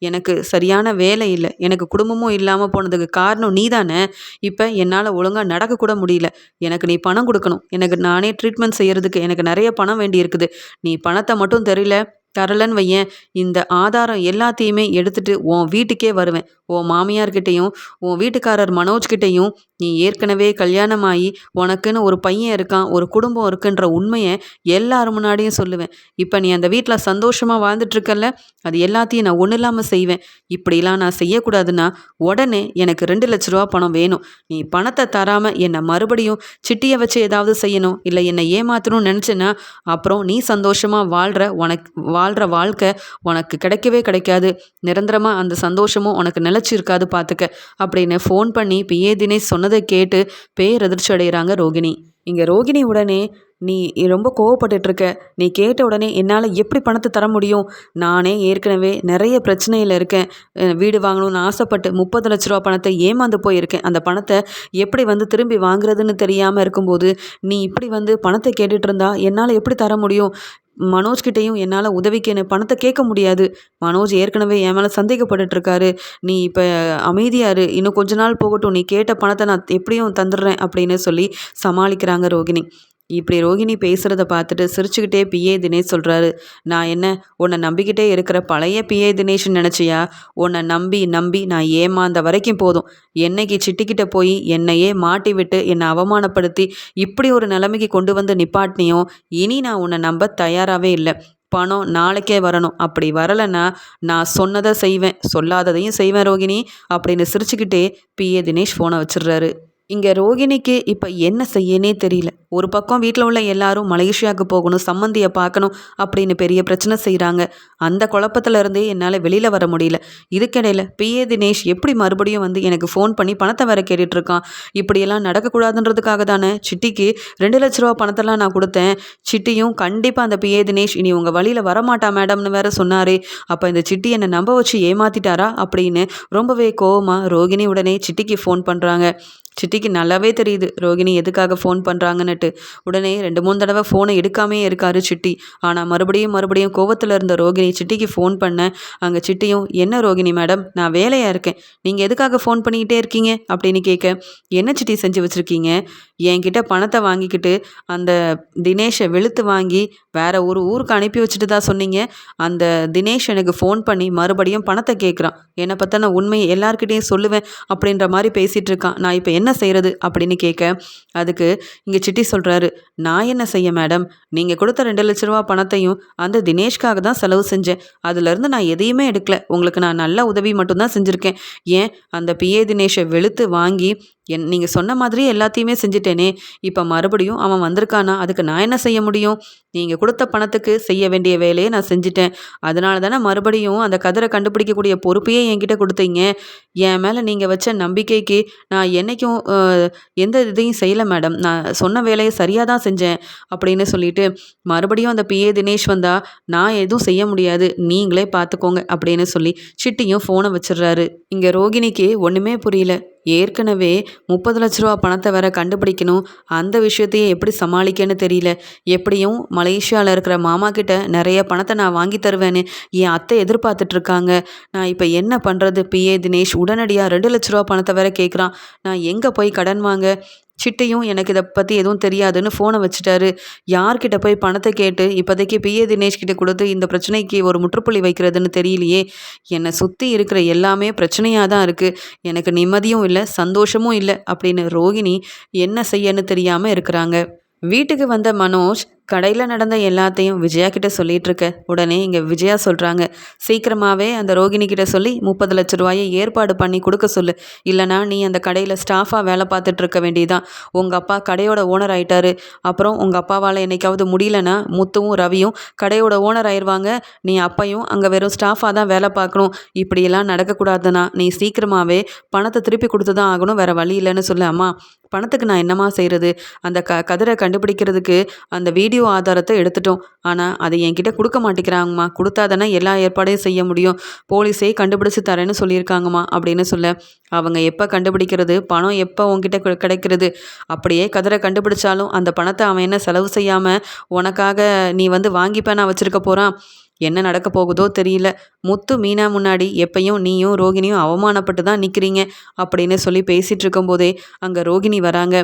Speaker 1: எனக்கு சரியான வேலை இல்லை. எனக்கு குடும்பமும் இல்லாமல் போனதுக்கு காரணம் நீ தானே இப்போ என்னால் ஒழுங்காக நடக்கக்கூட முடியல. எனக்கு நீ பணம் கொடுக்கணும். எனக்கு நானே ட்ரீட்மெண்ட் செய்கிறதுக்கு எனக்கு நிறைய பணம் வேண்டி இருக்குது நீ பணத்தை மட்டும் தெரியல. தரலன்னு வையேன். இந்த ஆதாரம் எல்லாத்தையுமே எடுத்துட்டு உன் வீட்டுக்கே வருவேன். உன் மாமியார்கிட்டையும் உன் வீட்டுக்காரர் மனோஜ்கிட்டையும் நீ ஏற்கனவே கல்யாணமாகி உனக்குன்னு ஒரு பையன் இருக்கான் ஒரு குடும்பம் இருக்குன்ற உண்மையை எல்லார் முன்னாடியும் சொல்லுவேன். இப்போ நீ அந்த வீட்டில் சந்தோஷமாக வாழ்ந்துட்டுருக்கல்ல அது எல்லாத்தையும் நான் ஒன்றும் இல்லாமல் செய்வேன். இப்படிலாம் நான் செய்யக்கூடாதுன்னா உடனே எனக்கு ரெண்டு லட்ச ரூபா பணம் வேணும். நீ பணத்தை தராமல் என்னை மறுபடியும் சிட்டியை வச்சு ஏதாவது செய்யணும் இல்லை என்னை ஏமாற்றணும்னு நினச்சேன்னா அப்புறம் நீ சந்தோஷமாக வாழ்கிற உனக்கு வாழ்கிற வாழ்க்கை உனக்கு கிடைக்கவே கிடைக்காது. நிரந்தரமாக அந்த சந்தோஷமும் உனக்கு நிலச்சி இருக்காது பார்த்துக்க அப்படின்னு ஃபோன் பண்ணி பிஏ தினேஷ் சொன்னதை கேட்டு பேரதிர்ச்சி அடைகிறாங்க ரோகிணி. இங்கே ரோகிணி உடனே நீ ரொம்ப கோவப்பட்டுட்ருக்க. நீ கேட்ட உடனே என்னால் எப்படி பணத்தை தர முடியும்? நானே ஏற்கனவே நிறைய பிரச்சனையில் இருக்கேன். வீடு வாங்கணும்னு ஆசைப்பட்டு முப்பது லட்ச ரூபா பணத்தை ஏமாந்து போயிருக்கேன். அந்த பணத்தை எப்படி வந்து திரும்பி வாங்குறதுன்னு தெரியாமல் இருக்கும்போது நீ இப்படி வந்து பணத்தை கேட்டுட்டு இருந்தா என்னால் எப்படி தர முடியும்? மனோஜ்கிட்டையும் என்னால் உதவிக்கு என்ன பணத்தை கேட்க முடியாது. மனோஜ் ஏற்கனவே என் மேலே சந்தேகப்பட்டுட்ருக்காரு. நீ இப்போ அமைதியாரு இன்னும் கொஞ்ச நாள் போகட்டும். நீ கேட்ட பணத்தை நான் எப்படியும் தந்துடுறேன் அப்படின்னு சொல்லி சமாளிக்கிறாங்க ரோகிணி. இப்படி ரோகிணி பேசுகிறத பார்த்துட்டு சிரிச்சுக்கிட்டே பிஏ தினேஷ் சொல்கிறாரு நான் என்ன உன்னை நம்பிக்கிட்டே இருக்கிற பழைய பிஏ தினேஷ்னு நினச்சியா? உன்னை நம்பி நம்பி நான் ஏமாந்த வரைக்கும் போதும். என்னைக்கு சிட்டிக்கிட்ட போய் என்னையே மாட்டி விட்டு என்னை அவமானப்படுத்தி இப்படி ஒரு நிலைமைக்கு கொண்டு வந்து நிப்பாட்டினியோ இனி நான் உன்னை நம்ப தயாராகவே இல்லை. பணம் நாளைக்கே வரணும். அப்படி வரலைன்னா நான் சொன்னதை செய்வேன். சொல்லாததையும் செய்வேன் ரோகிணி அப்படின்னு சிரிச்சுக்கிட்டே பிஏ தினேஷ் ஃபோனை வச்சிடுறாரு. இங்கே ரோகிணிக்கு இப்போ என்ன செய்யனே தெரியல. ஒரு பக்கம் வீட்டில் உள்ள எல்லாரும் மலேசியாவுக்கு போகணும் சம்மந்தியை பார்க்கணும் அப்படின்னு பெரிய பிரச்சனை செய்கிறாங்க அந்த குழப்பத்தில் இருந்தே என்னால் வெளியில் வர முடியல. இதுக்கிடையில் பிஏ தினேஷ் எப்படி மறுபடியும் வந்து எனக்கு ஃபோன் பண்ணி பணத்தை வேற கேட்டுட்ருக்கான் இப்படியெல்லாம் நடக்கக்கூடாதுன்றதுக்காக தானே? சிட்டிக்கு ரெண்டு லட்ச ரூபா பணத்தெல்லாம் நான் கொடுத்தேன். சிட்டியும் கண்டிப்பாக அந்த பிஏ தினேஷ் இனி உங்கள் வழியில் வரமாட்டா மேடம்னு வேற சொன்னாரே. அப்போ இந்த சிட்டி என்னை நம்ப வச்சு ஏமாத்திட்டாரா அப்படின்னு ரொம்பவே கோவமாக ரோகிணி உடனே சிட்டிக்கு ஃபோன் பண்ணுறாங்க சிட்டிக்கு நல்லாவே தெரியுது. ரோகிணி எதுக்காக ஃபோன் பண்ணுறாங்கன்னுட்டு உடனே ரெண்டு மூணு தடவை ஃபோனை எடுக்காமே இருக்காரு சிட்டி. ஆனால் மறுபடியும் மறுபடியும் கோவத்தில் இருந்த ரோகிணி சிட்டிக்கு ஃபோன் பண்ண அங்கே சிட்டியும் என்ன ரோகிணி மேடம் நான் வேலையாக இருக்கேன். நீங்கள் எதுக்காக ஃபோன் பண்ணிக்கிட்டே இருக்கீங்க? அப்படின்னு கேட்க என்ன சிட்டி செஞ்சு வச்சுருக்கீங்க? என்கிட்ட பணத்தை வாங்கிக்கிட்டு அந்த தினேஷை வெளுத்து வாங்கி வேற ஒரு ஊருக்கு அனுப்பி வச்சுட்டு தான் சொன்னீங்க. அந்த தினேஷ் எனக்கு ஃபோன் பண்ணி மறுபடியும் பணத்தை கேட்குறான் என்னை பற்றின உண்மையை எல்லாருக்கிட்டேயும் சொல்லுவேன் அப்படின்ற மாதிரி பேசிகிட்டு இருக்கான். நான் இப்போ என்ன என்ன செய்கிறது அப்படின்னு கேட்க அதுக்கு இங்கே சிட்டி சொல்கிறாரு நான் என்ன செய்ய மேடம் நீங்கள் கொடுத்த ரெண்டு லட்ச ரூபா பணத்தையும் அந்த தினேஷ்காக தான் செலவு செஞ்சேன். அதுலேருந்து நான் எதையுமே எடுக்கல. உங்களுக்கு நான் நல்ல உதவி மட்டும்தான் செஞ்சுருக்கேன். ஏன்? அந்த பிஏ தினேஷை வெளுத்து வாங்கி என் நீங்கள் சொன்ன மாதிரி எல்லாத்தையுமே செஞ்சுட்டேனே. இப்போ மறுபடியும் அவன் வந்திருக்கானா? அதுக்கு நான் என்ன செய்ய முடியும்? நீங்கள் கொடுத்த பணத்துக்கு செய்ய வேண்டிய வேலையை நான் செஞ்சுட்டேன். அதனால தானே மறுபடியும் அந்த கதிரை கண்டுபிடிக்கக்கூடிய பொறுப்பையே என்கிட்ட கொடுத்தீங்க. என் மேலே நீங்கள் வச்ச நம்பிக்கைக்கு நான் என்றைக்கும் எந்த இதையும் செய்யலை மேடம். நான் சொன்ன வேலையை சரியாக தான் செஞ்சேன் அப்படின்னு சொல்லிட்டு மறுபடியும் அந்த பிஏ தினேஷ் வந்தால் நான் எதுவும் செய்ய முடியாது. நீங்களே பார்த்துக்கோங்க அப்படின்னு சொல்லி சிட்டியும் ஃபோனை வச்சிடுறாரு. இங்கே ரோகிணிக்கு ஒன்றுமே புரியல. ஏற்கனவே முப்பது லட்ச ரூபா பணத்தை வேற கண்டுபிடிக்கணும். அந்த விஷயத்தையே எப்படி சமாளிக்கன்னு தெரியல. எப்படியும் மலேசியாவில் இருக்கிற மாமா கிட்ட நிறைய பணத்தை நான் வாங்கி தருவேன்னு என் அத்தை எதிர்பார்த்துட்ருக்காங்க நான் இப்போ என்ன பண்ணுறது பிஏ தினேஷ் உடனடியாக ரெண்டு லட்ச ரூபா பணத்தை வேற கேட்குறான் நான் எங்கே போய் கடன் வாங்க? சிட்டையும் எனக்கு இதை பற்றி எதுவும் தெரியாதுன்னு ஃபோனை வச்சுட்டாரு. யார்கிட்ட போய் பணத்தை கேட்டு இப்போதைக்கு பிஏ தினேஷ் கிட்ட கொடுத்து இந்த பிரச்சனைக்கு ஒரு முற்றுப்புள்ளி வைக்கிறதுன்னு தெரியலையே. என்னை சுற்றி இருக்கிற எல்லாமே பிரச்சனையாக தான் இருக்குது எனக்கு நிம்மதியும் இல்லை சந்தோஷமும் இல்லை அப்படின்னு ரோகிணி என்ன செய்யன்னு தெரியாமல் இருக்கிறாங்க. வீட்டுக்கு வந்த மனோஜ் கடையில் நடந்த எல்லாத்தையும் விஜயா கிட்ட சொல்லிட்டு இருக்க. உடனே இங்கே விஜயா சொல்கிறாங்க சீக்கிரமாகவே அந்த ரோகிணி கிட்ட சொல்லி முப்பது லட்ச ரூபாயை ஏற்பாடு பண்ணி கொடுக்க சொல்லு. இல்லைனா நீ அந்த கடையில் ஸ்டாஃபாக வேலை பார்த்துட்டு இருக்க வேண்டியதான் உங்கள் அப்பா கடையோட ஓனர் ஆயிட்டாரு. அப்புறம் உங்கள் அப்பாவால் என்னைக்காவது முடியலன்னா முத்துவும் ரவியும் கடையோட ஓனர் ஆயிடுவாங்க நீ அப்பையும் அங்கே வெறும் ஸ்டாஃபாக தான் வேலை பார்க்கணும். இப்படியெல்லாம் நடக்கக்கூடாதுன்னா நீ சீக்கிரமாகவே பணத்தை திருப்பி கொடுத்து தான் ஆகணும். வேறு வழி இல்லைன்னு சொல்லு அம்மா. பணத்துக்கு நான் என்னம்மா செய்கிறது அந்த க கதிரை கண்டுபிடிக்கிறதுக்கு அந்த வீடியோ ஆதாரத்தை எடுத்துட்டோம். ஆனால் அதை என்கிட்ட கொடுக்க மாட்டேங்கிறாங்கம்மா. கொடுத்தாதானே எல்லா ஏற்பாடையும் செய்ய முடியும். போலீஸே கண்டுபிடிச்சு தரேன்னு சொல்லியிருக்காங்கம்மா அப்படின்னு சொல்ல அவங்க எப்போ கண்டுபிடிக்கிறது? பணம் எப்போ உங்ககிட்ட கிடைக்கிறது? அப்படியே கதிரை கண்டுபிடிச்சாலும் அந்த பணத்தை அவன் என்ன செலவு செய்யாமல் உனக்காக நீ வந்து வாங்கிப்பேன் நான் வச்சுருக்க போகிறான் என்ன நடக்க போகுதோ தெரியல. முத்து மீனா முன்னாடி எப்பையும் நீயும் ரோகிணியும் அவமானப்பட்டு தான் நிற்கிறீங்க அப்படின்னு சொல்லி பேசிகிட்டு இருக்கும்போதே அங்கே ரோகிணி வராங்க.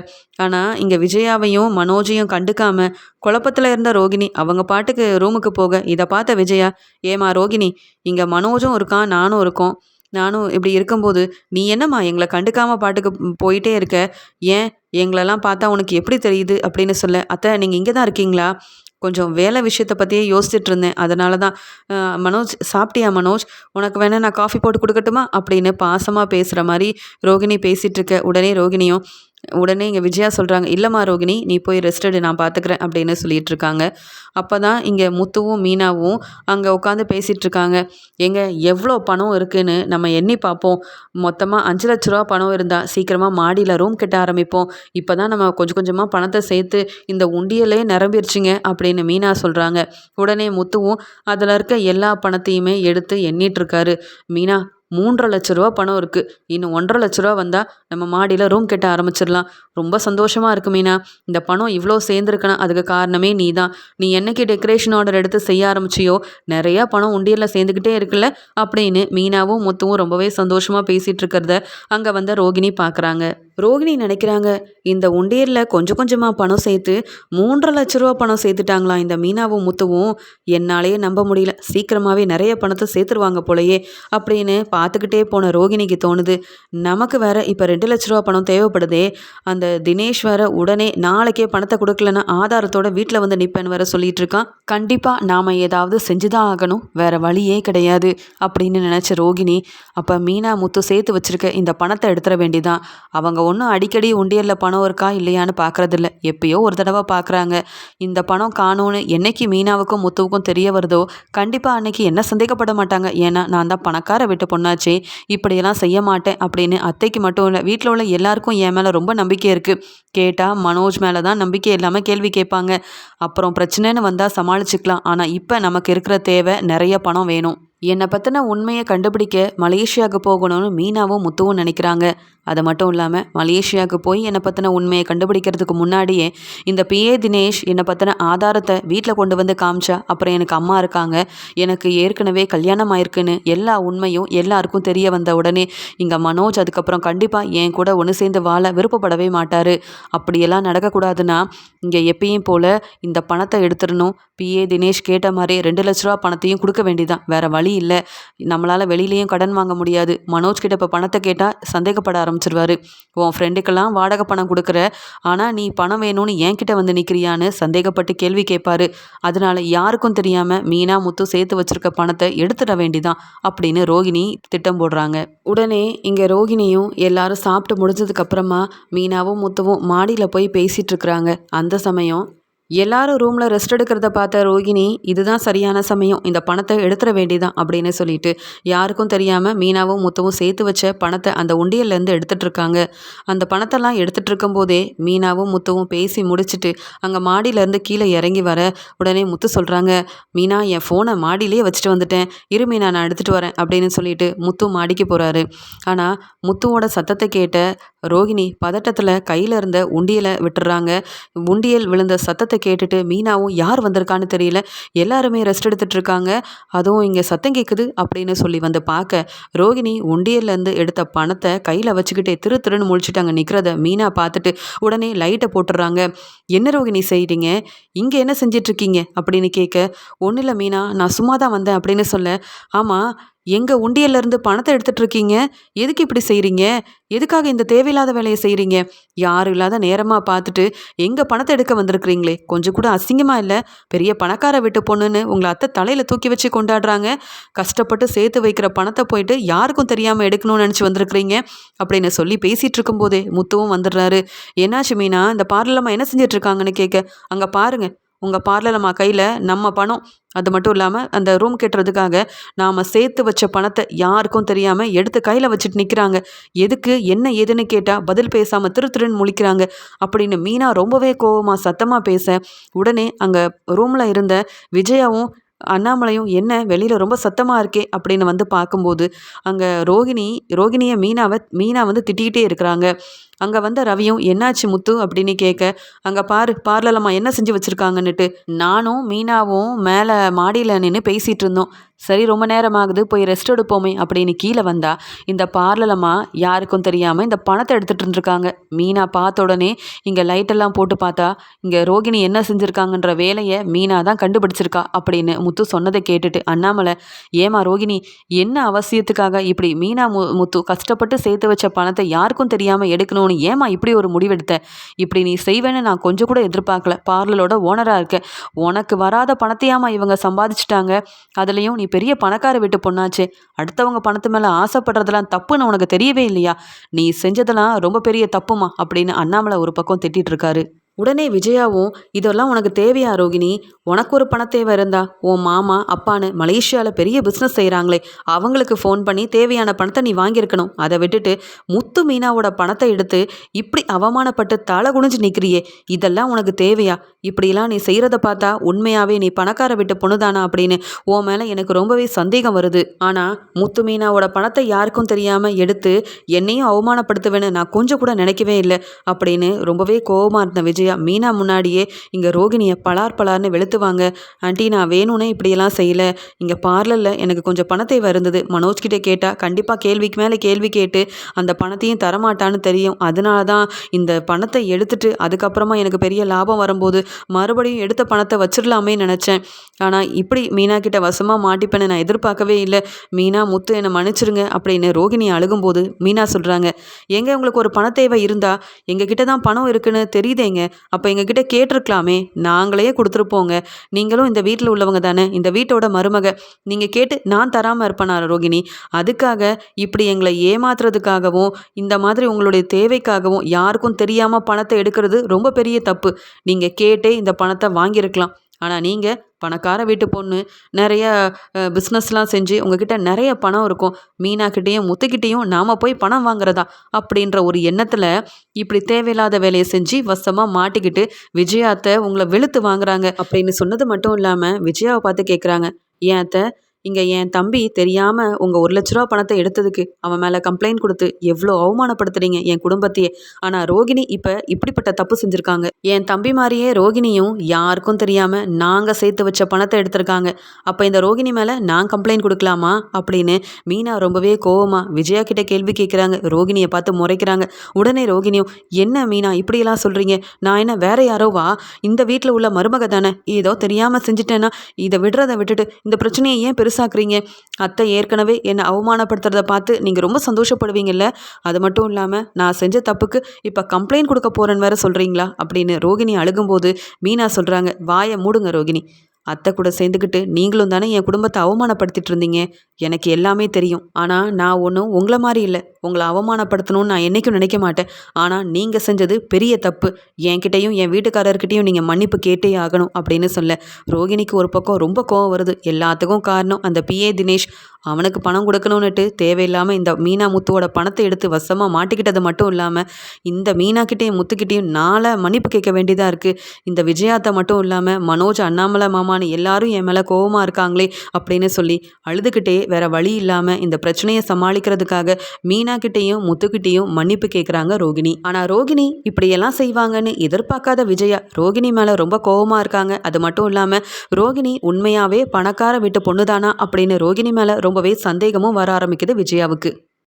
Speaker 1: ஆனால் இங்கே விஜயாவையும் மனோஜையும் கண்டுக்காம குழப்பத்தில் இருந்த ரோகிணி அவங்க பாட்டுக்கு ரூமுக்கு போக இதை பார்த்த விஜயா? ஏமா ரோகிணி இங்கே மனோஜும் இருக்கான் நானும் இருக்கோம். நானும் இப்படி இருக்கும்போது நீ என்னம்மா எங்களை கண்டுக்காமல் பாட்டுக்கு போயிட்டே இருக்க? ஏன் எங்களெல்லாம் பார்த்தா உனக்கு எப்படி தெரியுது? அப்படின்னு சொல்ல அத்தை நீங்கள் இங்கே தான் இருக்கீங்களா? கொஞ்சம் வேலை விஷயத்தை பற்றியே யோசிச்சுட்டு இருந்தேன். அதனால தான் மனோஜ் சாப்பிட்டியா மனோஜ்? உனக்கு வேணால் நான் காஃபி போட்டு கொடுக்கட்டுமா? அப்படின்னு பாசமாக பேசுகிற மாதிரி ரோகிணி பேசிகிட்டு இருக்க உடனே ரோகிணியும் உடனே இங்கே விஜயா சொல்கிறாங்க இல்லைம்மா ரோகிணி நீ போய் ரெஸ்ட் எடு நான் பார்த்துக்கிறேன் அப்படின்னு சொல்லிட்டு இருக்காங்க. அப்போ தான் இங்கே முத்துவும் மீனாவும் அங்கே உட்காந்து பேசிகிட்டு இருக்காங்க. எங்க எவ்வளோ பணம் இருக்குன்னு நம்ம எண்ணி பார்ப்போம் மொத்தமாக அஞ்சு லட்ச ரூபா பணம் இருந்தால் சீக்கிரமாக மாடியில் ரூம் கட்ட ஆரம்பிப்போம். இப்போ தான் நம்ம கொஞ்சம் கொஞ்சமாக பணத்தை சேர்த்து இந்த உண்டியலே நிரம்பிருச்சுங்க அப்படின்னு மீனா சொல்கிறாங்க உடனே முத்துவும் அதில் இருக்க எல்லா பணத்தையுமே எடுத்து எண்ணிட்டு இருக்காரு. மீனா மூன்றரை லட்ச ரூபா பணம் இருக்குது இன்னும் ஒன்றரை லட்ச ரூபா வந்தால் நம்ம மாடியில் ரூம் கட்ட ஆரம்பிச்சிடலாம். ரொம்ப சந்தோஷமாக இருக்கு மீனா. இந்த பணம் இவ்வளோ சேர்ந்துருக்குன்னா அதுக்கு காரணமே நீ தான் நீ என்னைக்கு டெக்கரேஷன் ஆர்டர் எடுத்து செய்ய ஆரம்பிச்சியோ நிறையா பணம் உண்டியலில் சேர்ந்துக்கிட்டே இருக்குல்ல? அப்படின்னு மீனாவும் முத்துவும் ரொம்பவே சந்தோஷமாக பேசிகிட்டு இருக்கிறத அங்கே வந்த ரோகிணி பார்க்குறாங்க ரோகிணி நினைக்கிறாங்க இந்த உண்டியரில் கொஞ்சம் கொஞ்சமாக பணம் சேர்த்து மூன்றரை லட்ச ரூபா பணம் சேர்த்துட்டாங்களாம் இந்த மீனாவும் முத்துவும்? என்னாலேயே நம்ப முடியல. சீக்கிரமாகவே நிறைய பணத்தை சேர்த்துருவாங்க போலயே அப்படின்னு பார்த்துக்கிட்டே போன ரோகிணிக்கு தோணுது நமக்கு வேற இப்போ ரெண்டு லட்ச ரூபா பணம் தேவைப்படுதே அந்த தினேஷ் வேற உடனே நாளைக்கே பணத்தை கொடுக்கலன்னா ஆதாரத்தோட வீட்டில் வந்து நிற்பேன்னு வேற சொல்லிட்டு இருக்கான். கண்டிப்பாக நாம் ஏதாவது செஞ்சு தான் ஆகணும் வேற வழியே கிடையாது அப்படின்னு நினச்ச ரோகிணி அப்போ மீனா முத்து சேர்த்து வச்சிருக்க இந்த பணத்தை எடுத்துட வேண்டிதான். அவங்க ஒன்றும் அடிக்கடி உண்டியலில் பணம் இருக்கா இல்லையான்னு பார்க்குறதில்ல எப்பயோ ஒரு தடவை பார்க்குறாங்க இந்த பணம் காணும்னு என்னைக்கு மீனாவுக்கும் முத்துவுக்கும் தெரிய வருதோ கண்டிப்பாக அன்னைக்கு என்ன சந்தேகப்பட மாட்டாங்க. ஏன்னா நான் தான் பணக்கார வீட்டு பொண்ணாச்சே இப்படியெல்லாம் செய்ய மாட்டேன் அப்படின்னு. அத்தைக்கு மட்டும் இல்லை வீட்டில் உள்ள எல்லாருக்கும் என் மேலே ரொம்ப நம்பிக்கை இருக்குது கேட்டால் மனோஜ் மேலே தான் நம்பிக்கை இல்லாமல் கேள்வி கேட்பாங்க. அப்புறம் பிரச்சனைன்னு வந்தால் சமாளிச்சுக்கலாம். ஆனால் இப்போ நமக்கு இருக்கிற தேவை நிறைய பணம் வேணும். என்னை பற்றின உண்மையை கண்டுபிடிக்க மலேசியாவுக்கு போகணும்னு மீனாவும் முத்துவும் நினைக்கிறாங்க. அது மட்டும் இல்லாமல் மலேசியாவுக்கு போய் என்னை பற்றின உண்மையை கண்டுபிடிக்கிறதுக்கு முன்னாடியே இந்த பிஏ தினேஷ் என்னை பற்றின ஆதாரத்தை வீட்டில் கொண்டு வந்து காமிச்சா அப்புறம் எனக்கு அம்மா இருக்காங்க. எனக்கு ஏற்கனவே கல்யாணம் ஆயிருக்குன்னு எல்லா உண்மையும் எல்லாருக்கும் தெரிய வந்த உடனே இங்கே மனோஜ் அதுக்கப்புறம் கண்டிப்பாக என் கூட ஒன்று சேர்ந்து வாழ விருப்பப்படவே மாட்டார். அப்படியெல்லாம் நடக்கக்கூடாதுன்னா இங்கே எப்பயும் போல் இந்த பணத்தை எடுத்துடணும் பிஏ தினேஷ் கேட்ட மாதிரி ரெண்டு லட்ச ரூபா பணத்தையும் கொடுக்க வேண்டியதான் வேறு வழி இல்லை. நம்மளால் வெளியிலையும் கடன் வாங்க முடியாது. மனோஜ் கிட்ட இப்போ பணத்தை கேட்டால் சந்தேகப்பட ஆரம்பிச்சிருவார். உன் ஃப்ரெண்டுக்கெல்லாம் வாடகை பணம் கொடுக்குற ஆனால் நீ பணம் வேணும்னு என்கிட்ட வந்து நிற்கிறியான்னு சந்தேகப்பட்டு கேள்வி கேட்பாரு. அதனால யாருக்கும் தெரியாமல் மீனா முத்து சேர்த்து வச்சிருக்க பணத்தை எடுத்துட வேண்டிதான் அப்படின்னு ரோகிணி திட்டம் போடுறாங்க. உடனே இங்கே ரோகிணியும் எல்லாரும் சாப்பிட்டு முடிஞ்சதுக்கப்புறமா மீனாவும் முத்துவும் மாடியில் போய் பேசிகிட்டு இருக்கிறாங்க. அந்த சமயம் எல்லாரும் ரூமில் ரெஸ்ட் எடுக்கிறத பார்த்த ரோகிணி இதுதான் சரியான சமயம். இந்த பணத்தை எடுத்துட வேண்டிதான் அப்படின்னு சொல்லிட்டு யாருக்கும் தெரியாமல் மீனாவும் முத்தவும் சேர்த்து வச்ச பணத்தை அந்த உண்டியல்லேருந்து எடுத்துகிட்டு இருக்காங்க. அந்த பணத்தெல்லாம் எடுத்துகிட்டு இருக்கும்போதே மீனாவும் முத்தவும் பேசி முடிச்சுட்டு அங்கே மாடியிலேருந்து கீழே இறங்கி வர உடனே முத்து சொல்கிறாங்க மீனா என் ஃபோனை மாடியிலே வச்சுட்டு வந்துட்டேன். இரு மீனா நான் எடுத்துகிட்டு வரேன் அப்படின்னு சொல்லிட்டு முத்து மாடிக்கு போகிறாரு ஆனால் முத்துவோட சத்தத்தை கேட்ட ரோகிணி பதட்டத்தில் கையில் இருந்த உண்டியலை விட்டுறாங்க. உண்டியல் விழுந்த சத்தத்தை கேட்டுட்டு மீனாவும் யார் வந்திருக்கான்னு தெரியல. எல்லாருமே ரெஸ்ட் எடுத்துகிட்டு இருக்காங்க அதுவும் இங்கே சத்தம் கேட்குது அப்படின்னு சொல்லி வந்து பார்க்க ரோகிணி உண்டியல்லேருந்து எடுத்த பணத்தை கையில் வச்சுக்கிட்டே திரு திருன்னு முழிச்சிட்டாங்க. நிற்கிறத மீனா பார்த்துட்டு உடனே லைட்டை போட்டுடுறாங்க. என்ன ரோகிணி செய்கிறீங்க இங்கே என்ன செஞ்சிட்ருக்கீங்க? அப்படின்னு கேட்க ஒன்றும் இல்லை மீனா நான் சும்மா தான் வந்தேன் அப்படின்னு சொல்ல ஆமாம் எங்கள் உண்டியல்லேருந்து பணத்தை எடுத்துகிட்டு இருக்கீங்க? எதுக்கு இப்படி செய்கிறீங்க எதுக்காக இந்த தேவையில்லாத வேலையை செய்கிறீங்க யாரும் இல்லாத நேரமாக பார்த்துட்டு எங்கள் பணத்தை எடுக்க வந்திருக்கிறீங்களே? கொஞ்சம் கூட அசிங்கமாக இல்லை? பெரிய பணக்கார வீட்டு பொண்ணுன்னு உங்களை அத்தை தலையில் தூக்கி வச்சு கொண்டாடுறாங்க. கஷ்டப்பட்டு சேர்த்து வைக்கிற பணத்தை போயிட்டு யாருக்கும் தெரியாமல் எடுக்கணும்னு நினச்சி வந்திருக்கிறீங்க? அப்படின்னு சொல்லி பேசிகிட்டு இருக்கும்போதே முத்துவும் வந்துடுறாரு. என்னாச்சு மீனா? இந்த பார்லமாக என்ன செஞ்சிட்ருக்காங்கன்னு கேட்க அங்கே பாருங்கள் உங்கள் பார்லரம்மா கையில் நம்ம பணம். அது மட்டும் இல்லாமல் அந்த ரூம் கட்டுறதுக்காக நாம் சேர்த்து வச்ச பணத்தை யாருக்கும் தெரியாமல் எடுத்து கையில் வச்சுட்டு நிற்கிறாங்க எதுக்கு என்ன ஏதுன்னு கேட்டால் பதில் பேசாமல் திரு திருன்னு முழிக்கிறாங்க. அப்படின்னு மீனா ரொம்பவே கோவமாக சத்தமாக பேச உடனே அங்கே ரூமில் இருந்த விஜயாவும் அண்ணாமலையும் என்ன வெளியில் ரொம்ப சத்தமாக இருக்கே அப்படின்னு வந்து பார்க்கும்போது அங்கே ரோகிணி ரோகிணியை மீனாவை மீனா வந்து திட்டிகிட்டே இருக்கிறாங்க. அங்கே வந்த ரவியும் என்னாச்சு முத்து? அப்படின்னு கேட்க அங்கே பாரு பார்லலம்மா என்ன செஞ்சு வச்சுருக்காங்கன்னுட்டு. நானும் மீனாவும் மேலே மாடியில் நின்று பேசிகிட்டு இருந்தோம். சரி ரொம்ப நேரம் ஆகுது போய் ரெஸ்ட் எடுப்போமே அப்படின்னு கீழே வந்தா இந்த பார்லலம்மா யாருக்கும் தெரியாமல் இந்த பணத்தை எடுத்துகிட்டு இருந்திருக்காங்க. மீனா பார்த்த உடனே இங்கே லைட்டெல்லாம் போட்டு பார்த்தா இங்கே ரோகிணி என்ன செஞ்சுருக்காங்கன்ற வேலையை மீனா தான் கண்டுபிடிச்சிருக்கா அப்படின்னு முத்து சொன்னதை கேட்டுட்டு அண்ணாமலை ஏமா ரோகிணி என்ன அவசியத்துக்காக இப்படி மீனா மு முத்து கஷ்டப்பட்டு சேர்த்து வச்ச பணத்தை யாருக்கும் தெரியாமல் எடுக்கணும் பண்ணணும்னு ஏமா இப்படி ஒரு முடிவெடுத்த? இப்படி நீ செய்வேன்னு நான் கொஞ்சம் கூட எதிர்பார்க்கல. பார்லரோட ஓனராக இருக்க. உனக்கு வராத பணத்தையாமா இவங்க சம்பாதிச்சிட்டாங்க. அதுலேயும் நீ பெரிய பணக்கார வீட்டு பொண்ணாச்சே. அடுத்தவங்க பணத்து மேலே ஆசைப்படுறதெல்லாம் தப்புன்னு உனக்கு தெரியவே இல்லையா? நீ செஞ்சதெல்லாம் ரொம்ப பெரிய தப்புமா அப்படின்னு அண்ணாமலை ஒரு பக்கம் திட்டிகிட்டு இருக்காரு. உடனே விஜயாவும் இதெல்லாம் உனக்கு தேவையா ரோகிணி? உனக்கு ஒரு பண தேவை இருந்தா? உன் மாமா அப்பான்னு மலேசியாவில் பெரிய பிஸ்னஸ் செய்கிறாங்களே அவங்களுக்கு ஃபோன் பண்ணி தேவையான பணத்தை நீ வாங்கியிருக்கணும். அதை விட்டுட்டு முத்து மீனாவோட பணத்தை எடுத்து இப்படி அவமானப்பட்டு தலை குனிஞ்சு நிற்கிறியே இதெல்லாம் உனக்கு தேவையா? இப்படிலாம் நீ செய்கிறத பார்த்தா உண்மையாகவே நீ பணக்கார விட்டு பொண்ணுதானா? அப்படின்னு உன் மேலே எனக்கு ரொம்பவே சந்தேகம் வருது. ஆனால் முத்து மீனாவோட பணத்தை யாருக்கும் தெரியாமல் எடுத்து என்னையும் அவமானப்படுத்துவேன்னு நான் கொஞ்சம் கூட நினைக்கவே இல்லை அப்படின்னு ரொம்பவே கோவமாக இருந்த விஜய் மீனா முன்னாடியே இங்கே ரோகிணியை பலார் பலார்னு வெளுத்துவாங்க. ஆண்டி நான் வேணும்னே இப்படியெல்லாம் செய்யலை. இங்கே பார்லரில் எனக்கு கொஞ்சம் பணத்தை இருந்தது. மனோஜ் கிட்டே கேட்டால் கண்டிப்பாக கேள்விக்கு மேலே கேள்வி கேட்டு அந்த பணத்தையும் தரமாட்டான்னு தெரியும். அதனால தான் இந்த பணத்தை எடுத்துட்டு அதுக்கப்புறமா எனக்கு பெரிய லாபம் வரும்போது மறுபடியும் எடுத்த பணத்தை வச்சிடலாமே நினச்சேன். ஆனால் இப்படி மீனா கிட்ட வசமாக மாட்டிப்பேன்னு நான் எதிர்பார்க்கவே இல்லை. மீனா முத்து என்னை மன்னிச்சிருங்க அப்படின்னு ரோகிணி அழுகும்போது மீனா சொல்கிறாங்க எங்கே உங்களுக்கு ஒரு பண தேவை இருந்தால் எங்ககிட்ட தான் பணம் இருக்குன்னு தெரியுதேங்க. அப்போ எங்ககிட்ட கேட்டிருக்கலாமே. நாங்களே கொடுத்துருப்போங்க. நீங்களும் இந்த வீட்டில் உள்ளவங்க தானே. இந்த வீட்டோட மருமக. நீங்கள் கேட்டு நான் தராமல் இருப்பேனா ரோகிணி? அதுக்காக இப்படி எங்களை ஏமாத்துறதுக்காகவும் இந்த மாதிரி உங்களுடைய தேவைக்காகவும் யாருக்கும் தெரியாமல் பணத்தை எடுக்கிறது ரொம்ப பெரிய தப்பு. நீங்கள் கேட்டே இந்த பணத்தை வாங்கியிருக்கலாம். ஆனால் நீங்கள் பணக்கார வீட்டு பொண்ணு நிறைய பிஸ்னஸ்லாம் செஞ்சு உங்ககிட்ட நிறைய பணம் இருக்கும். மீனாக்கிட்டேயும் முத்துக்கிட்டேயும் நாம் போய் பணம் வாங்குறதா? அப்படின்ற ஒரு எண்ணத்தில் இப்படி தேவையில்லாத வேலையை செஞ்சு வசமாக மாட்டிக்கிட்டு விஜயாத்தை உங்களை வெளுத்து வாங்குறாங்க. அப்படின்னு சொன்னது மட்டும் இல்லாமல் விஜயாவை பார்த்து கேட்குறாங்க ஏன் அத்தை இங்கே என் தம்பி தெரியாமல் உங்கள் ஒரு லட்ச ரூபா பணத்தை எடுத்ததுக்கு அவன் மேலே கம்ப்ளைண்ட் கொடுத்து எவ்வளோ அவமானப்படுத்துறீங்க என் குடும்பத்தையே. ஆனால் ரோகிணி இப்போ இப்படிப்பட்ட தப்பு செஞ்சுருக்காங்க. என் தம்பி மாதிரியே ரோகிணியும் யாருக்கும் தெரியாமல் நாங்கள் சேர்த்து வச்ச பணத்தை எடுத்திருக்காங்க. அப்போ இந்த ரோகிணி மேலே நான் கம்ப்ளைண்ட் கொடுக்கலாமா? அப்படின்னு மீனா ரொம்பவே கோவமாக விஜயா கிட்ட கேள்வி கேட்குறாங்க ரோகிணியை பார்த்து முறைக்கிறாங்க. உடனே ரோகிணியும் என்ன மீனா இப்படியெல்லாம் சொல்கிறீங்க நான் என்ன வேற யாரோவா இந்த வீட்டில் உள்ள மருமக தானே ஏதோ தெரியாமல் செஞ்சுட்டேன்னா இதை விடுறதை விட்டுட்டு இந்த பிரச்சனையை ஏன் பெருசு பெருசாக்குறீங்க. அத்தை ஏற்கனவே என்னை அவமானப்படுத்துறத பார்த்து நீங்கள் ரொம்ப சந்தோஷப்படுவீங்கல்ல? அது மட்டும் இல்லாமல் நான் செஞ்ச தப்புக்கு இப்போ கம்ப்ளைண்ட் கொடுக்க போகிறேன்னு வேற சொல்கிறீங்களா அப்படின்னு ரோகிணி அழுகும்போது மீனா சொல்கிறாங்க வாயை மூடுங்க ரோகிணி. அத்தை கூட சேர்ந்துக்கிட்டு நீங்களும் தானே என் குடும்பத்தை அவமானப்படுத்திட்டு இருந்தீங்க எனக்கு எல்லாமே தெரியும். ஆனால் நான் ஒன்றும் உங்களை மாதிரி இல்லை. உங்களை அவமானப்படுத்தணும்னு நான் என்றைக்கும் நினைக்க மாட்டேன். ஆனால் நீங்கள் செஞ்சது பெரிய தப்பு. என்கிட்டையும் என் வீட்டுக்காரர்கிட்டையும் நீங்கள் மன்னிப்பு கேட்டே ஆகணும் அப்படின்னு சொல்ல. ரோகிணிக்கு ஒரு பக்கம் ரொம்ப கோவம் வருது. எல்லாத்துக்கும் காரணம் அந்த பிஏ தினேஷ். அவனுக்கு பணம் கொடுக்கணுன்னுட்டு தேவையில்லாமல் இந்த மீனா முத்துவோட பணத்தை எடுத்து வசமாக மாட்டிக்கிட்டது மட்டும் இல்லாமல் இந்த மீனாக்கிட்டேயும் முத்துக்கிட்டேயும் நாளை மன்னிப்பு கேட்க வேண்டியதாக இருக்குது இந்த விஜயாத்தை மட்டும் இல்லாமல் மனோஜ் அண்ணாமலை மாமான்னு எல்லாரும் என் மேலே கோவமாக இருக்காங்களே அப்படின்னு சொல்லி அழுதுகிட்டே வேற வழி இல்லாமல் இந்த பிரச்சனையை சமாளிக்கிறதுக்காக மீனாக்கிட்டேயும் முத்துக்கிட்டேயும் மன்னிப்பு கேட்குறாங்க ரோகிணி. ஆனால் ரோகிணி இப்படியெல்லாம் செய்வாங்கன்னு எதிர்பார்க்காத விஜயா ரோகிணி மேலே ரொம்ப கோவமாக இருக்காங்க. அது மட்டும் இல்லாமல் ரோகிணி உண்மையாகவே பணக்கார வீட்டு பொண்ணுதானா அப்படின்னு ரோகிணி மேலே ரொம்பவே சந்தேகமும் வர ஆரம்பிக்குது விஜயாவுக்கு.